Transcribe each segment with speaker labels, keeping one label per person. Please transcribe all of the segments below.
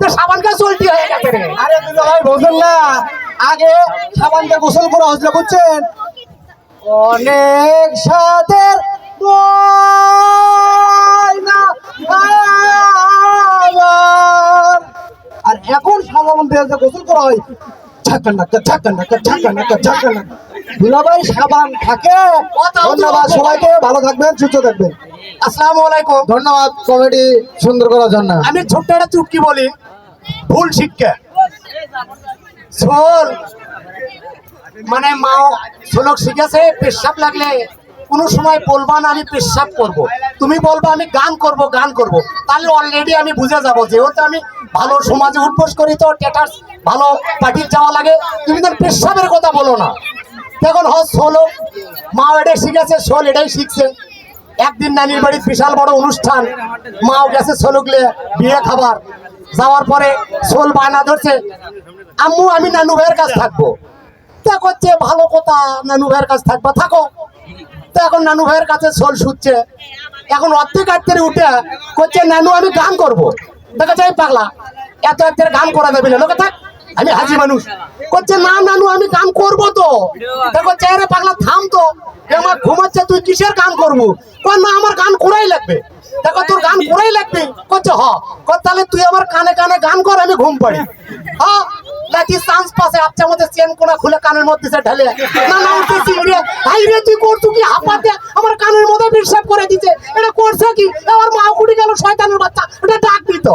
Speaker 1: তো সাবানটা
Speaker 2: আগে গোসল করা অনেক আমার। আর এখন সাবান দিয়ে গোসল করা হয় নাক্কা ঝাক্কা নাক্কা ঝাক্কা নাক্কা দুলাভাই সাবান থাকে। ধন্যবাদ সবাইকে ভালো থাকবেন সুস্থ থাকবেন।
Speaker 1: আসসালামু আলাইকুম।
Speaker 2: ধন্যবাদ কমেডি সুন্দর করার জন্য।
Speaker 1: আমি ছোট্ট একটা চুটকি বলি ভুল শিক্ষা। মানে মাও শিখেছে পেশাব লাগলে কোনো সময় বলবা না আমি পেশাব করব। তুমি বলবা আমি গান করব গান করব। তাহলে অলরেডি আমি বুঝে যাব যেহেতু আমি ভালো সমাজে উঠবোস করি তো ভালো পার্টির যাওয়া লাগে। তুমি তো পেশাবের কথা বলো না। তখন হ সোলো মাও এটাই শিখেছে সোল এটাই শিখছে। একদিন নানির বাড়ির বিশাল বড় অনুষ্ঠান। মাও গেছে সোলুকলে বিয়ে খাবার। যাওয়ার পরে সোল বায়না ধরছে, আম্মু, আমি নানু ভাইয়ের কাছে থাকব। তা করছে, ভালো কথা, নানু ভাইয়ের কাছে থাকব, থাকো। তো এখন নানু ভাইয়ের কাছে সোল শুচ্ছে। এখন অর্ধেক আত্মের উঠে করছে, নানু, আমি গান করব। দেখা যায় পাগলা, এত আত্মের গান করা যাবে না লোকে থাক, আমি হাজি মানুষ। করছে, না, নানু, আমি গান দেখো চেহারা পাগলা, থাম তো। আমার ঘুমাচ্ছে, তুই কিসের গান করব? না আমার গান করাই লাগবে। দেখো, তোর গান করাই লাগবে। করছে হ তাহলে তুই আমার কানে কানে গান কর, আমি ঘুম পাড়ি। হ চান্স পাশে চেন খুলে কানের মধ্যে সে না রে, তুই আমার কানের মধ্যে করে দিতে। এটা করছে কি? মা কুড়ি গেল, শয়তানের বাচ্চা। এটা ডাক দিত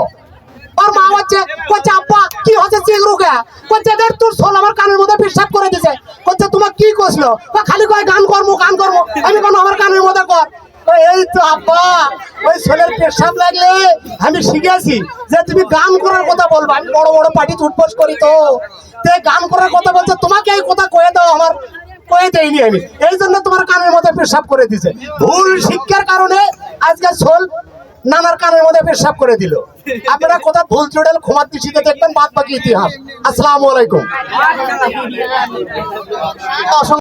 Speaker 1: কয় খালি কয় গান করব গান করব আমি কোনো আমার কানের মধ্যে কর। এই তো আব্বা ওই সোলের পেশাব লাগলে আমি শিখেছি যে তুমি গান করার কথা বলব। আমি বড় বড় পার্টি উঠবোস করি তো। তে গান করার কথা বলছে তোমাকে এই কথা কয়ে দাও আমার কয়ে দেয়নি আমি। এই জন্য তোমার কানের মধ্যে পেশাব করে দিছে। ভুল শিক্ষার কারণে আজকে সোল নানার কানের মধ্যে পেশাব করে দিল। আপনারা কোথাও ভুল চুড়েল ক্ষমার দৃষ্টিতে দেখবেন বাদ বাকি ইতিহাস। আসসালামু আলাইকুম। অসংখ্য